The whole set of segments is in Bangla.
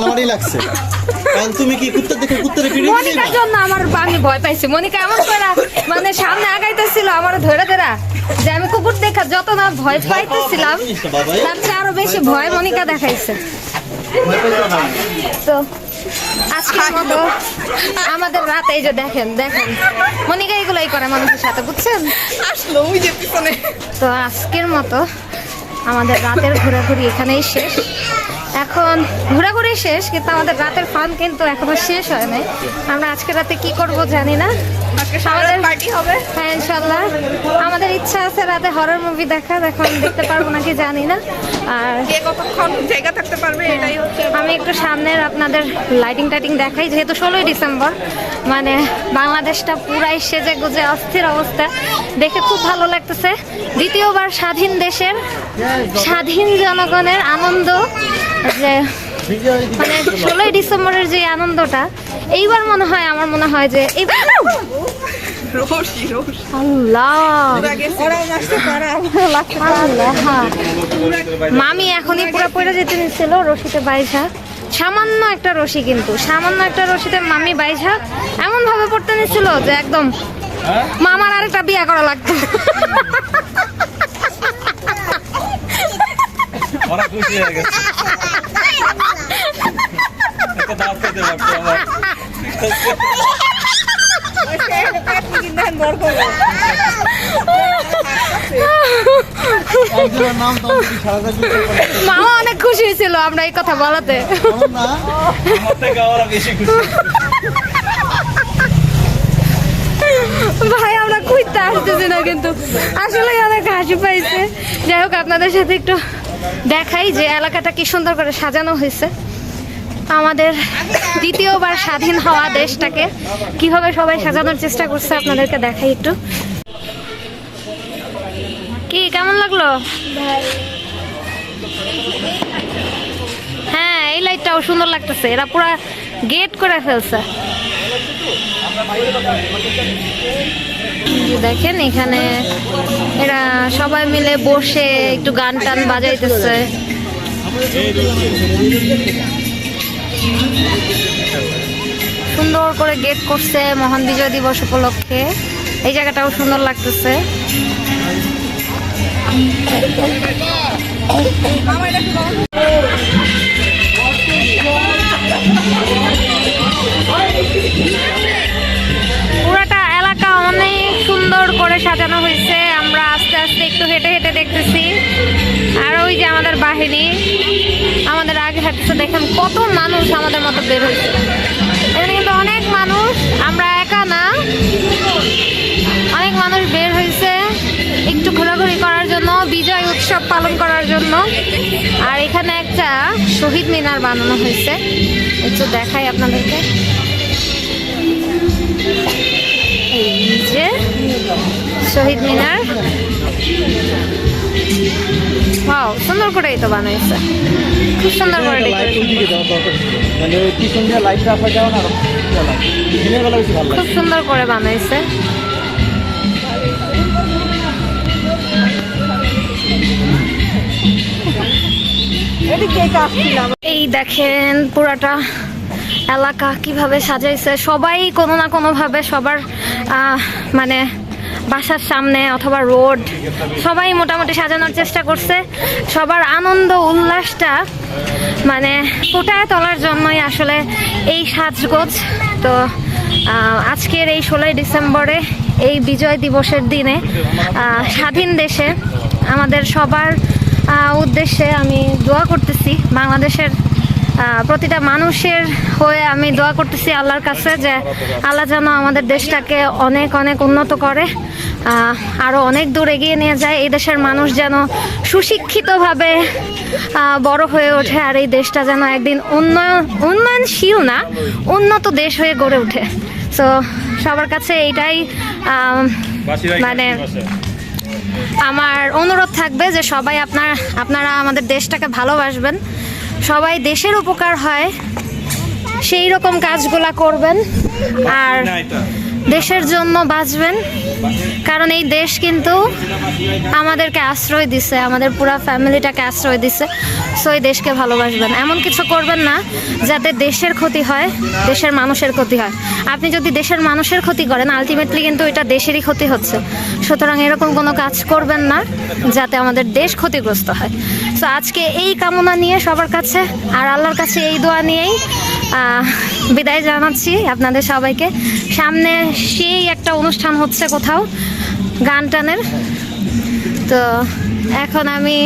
আমারই লাগছে। কারণ তুমি কি কুত্তা দেখে কুত্তারে পিড়ে মনিকার জন্য আমার আমি ভয় পাইছি। মনিকা এমন করে মানে সামনে আগাইতেছিল আমার ধরে ধরে যে আমি কুকুর দেখা যত না ভয় পাইতেছিলাম তার চেয়ে আরও বেশি ভয় মনিকা দেখাইছে। তো আজকের মতো আমাদের রাত এই যে দেখেন দেখেন। মনিকা এগুলোই করে মানুষের সাথে বুঝছেন? আসলো ওই যে পিছনে। তো আজকের মতো আমাদের রাতের ঘোরাঘুরি এখানেই শেষ। এখন ঘোরাঘুরি শেষ কিন্তু আমাদের রাতের ফান কিন্তু এখনও শেষ হয় নাই। আমরা আজকে রাতে কি করব জানি না। আজকে পার্টি হবে। হ্যাঁ ইনশাল্লাহ আমাদের ইচ্ছা আছে রাতে হরর মুভি দেখার এখন দেখতে পারব নাকি জানি না। আর কে কতক্ষণ জায়গা থাকতে পারবে এটাই হচ্ছে। আমি একটু সামনের আপনাদের লাইটিং টাইটিং দেখাই যেহেতু ষোলোই ডিসেম্বর মানে বাংলাদেশটা পুরাই সেজে গুজে অস্থির অবস্থা। দেখে খুব ভালো লাগতেছে। দ্বিতীয়বার স্বাধীন দেশের স্বাধীন জনগণের আনন্দ যে মানে ষোলোই ডিসেম্বরের যে আনন্দটা এইবার মনে হয় আমার মনে হয় যে এইবার রোশি রোশি আল্লাহ। ওরাও নাচতে পারে আল্লাহ। মামি এখনই পুরো পড়ে যেতে নিচ্ছিল রশিতে বাইশা সামান্য একটা রশি কিন্তু সামান্য একটা রশিতে মামি বাইশা এমন ভাবে পড়তে নিচ্ছিল যে একদম মামার আরেকটা বিয়া করা লাগতো। ওরা খুশি হয়ে গেছে। একটা দাঁত পারতো আমার। মামা অনেক খুশি হয়েছিল আমরা এই কথা বলাতে। না। আমার থেকে ওরা বেশি খুশি। ভাই আমরা খুঁজতে আসতেছি না কিন্তু। আসলে অনেক হাসি পাইছে। যাই হোক আপনাদের সাথে একটু দেখাই যে এলাকাটা কি সুন্দর করে সাজানো হয়েছে। আমাদের দ্বিতীয়বার স্বাধীন হওয়া দেশটাকে কীভাবে সবাই সাজানোর চেষ্টা করছে আপনাদেরকে দেখাই একটু। কি, কেমন লাগল? হ্যাঁ এই লাইটটাও সুন্দর লাগতেছে। এরা পুরা গেট করে ফেলছে। দেখেন এখানে এরা সবাই মিলে বসে একটু গান টান বাজাইতেছে। সুন্দর করে গেট করছে মহান বিজয় দিবস উপলক্ষে। এই জায়গাটাও সুন্দর লাগতেছে। আস্তে একটু হেঁটে হেঁটে দেখতেছি। আর ওই যে আমাদের বাহিনী, আমাদের আগে হাঁটতেছে, দেখেন কত মানুষ আমাদের মতো বের হয়েছে। এখানে কিন্তু অনেক মানুষ, আমরা একা না। অনেক মানুষ বের হয়েছে, একটু ঘোরাঘুরি করার জন্য, বিজয় উৎসব পালন করার জন্য। আর এখানে একটা শহীদ মিনার বানানো হয়েছে। একটু দেখাই আপনাদেরকে। এই যে শহীদ মিনার। ওয়াও সুন্দর করেই তো বানাইছে। খুব সুন্দর করে। মানে খুব সুন্দর করে বানাইছে। এই দেখেন পুরাটা এলাকা কীভাবে সাজাইছে। সবাই কোনো না কোনো ভাবে সবার আহ, মানে বাসার সামনে অথবা রোড, সবাই মোটামুটি সাজানোর চেষ্টা করছে। সবার আনন্দ উল্লাসটা মানে ফুটায় তোলার জন্যই আসলে এই সাজগোজ। তো আজকের এই ষোলোই ডিসেম্বরে এই বিজয় দিবসের দিনে স্বাধীন দেশে আমাদের সবার উদ্দেশ্যে আমি দোয়া করতেছি বাংলাদেশের প্রতিটা মানুষের হয়ে আমি দোয়া করতেছি আল্লাহর কাছে যে আল্লাহ যেন আমাদের দেশটাকে অনেক অনেক উন্নত করে আরও অনেক দূর এগিয়ে নিয়ে যায়। এই দেশের মানুষ যেন সুশিক্ষিতভাবে বড় হয়ে ওঠে আর এই দেশটা যেন একদিন উন্নয়ন, উন্নয়নশীল না, উন্নত দেশ হয়ে গড়ে ওঠে। তো সবার কাছে এইটাই মানে আমার অনুরোধ থাকবে যে সবাই আপনার, আপনারা আমাদের দেশটাকে ভালোবাসবেন। সবাই দেশের উপকার হয় সেই রকম কাজগুলা করবেন আর দেশের জন্য বাঁচবেন। কারণ এই দেশ কিন্তু আমাদেরকে আশ্রয় দিছে আমাদের পুরো ফ্যামিলিটাকে আশ্রয় দিছে সো এই দেশকে ভালোবাসবেন। এমন কিছু করবেন না যাতে দেশের ক্ষতি হয় দেশের মানুষের ক্ষতি হয়। আপনি যদি দেশের মানুষের ক্ষতি করেন আলটিমেটলি কিন্তু এটা দেশেরই ক্ষতি হচ্ছে। সুতরাং এরকম কোনো কাজ করবেন না যাতে আমাদের দেশ ক্ষতিগ্রস্ত হয়। সো আজকে এই কামনা নিয়ে সবার কাছে আর আল্লাহর কাছে এই দোয়া নিয়েই বিদায় জানাচ্ছি আপনাদের সবাইকে। সামনে সেই একটা অনুষ্ঠান হচ্ছে কোথাও গান টানের। তো এখন আমি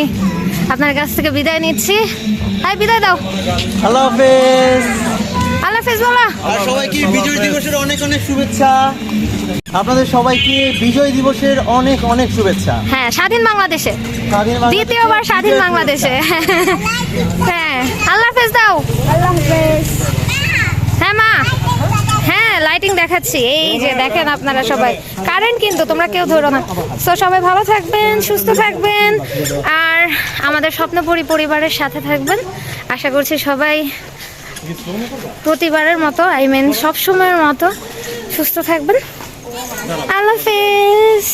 আপনার কাছ থেকে বিদায় নিচ্ছি। হাই বিদায় দাও। আল্লাহ হাফেজ। আল্লাহ হাফেজ বলা। আর সবাইকে বিজয় দিবসের অনেক অনেক শুভেচ্ছা। আপনাদের সবাইকে বিজয় দিবসের অনেক অনেক শুভেচ্ছা। হ্যাঁ স্বাধীন বাংলাদেশে। দ্বিতীয়বার স্বাধীন বাংলাদেশে। হ্যাঁ আল্লাহ হাফেজ দাও। আল্লাহ হাফেজ। হ্যাঁ মা। হ্যাঁ লাইটিং দেখাচ্ছি। এই যে দেখেন আপনারা সবাই। কারেন্ট কিন্তু তোমরা কেউ ধরো না। সো সবাই ভালো থাকবেন সুস্থ থাকবেন। আর আমাদের স্বপ্নপুরী পরিবারের সাথে থাকবেন। আশা করছি সবাই প্রতিবারের মতো আই মিন সবসময়ের মতো সুস্থ থাকবেন। আল্লাহ হাফেজ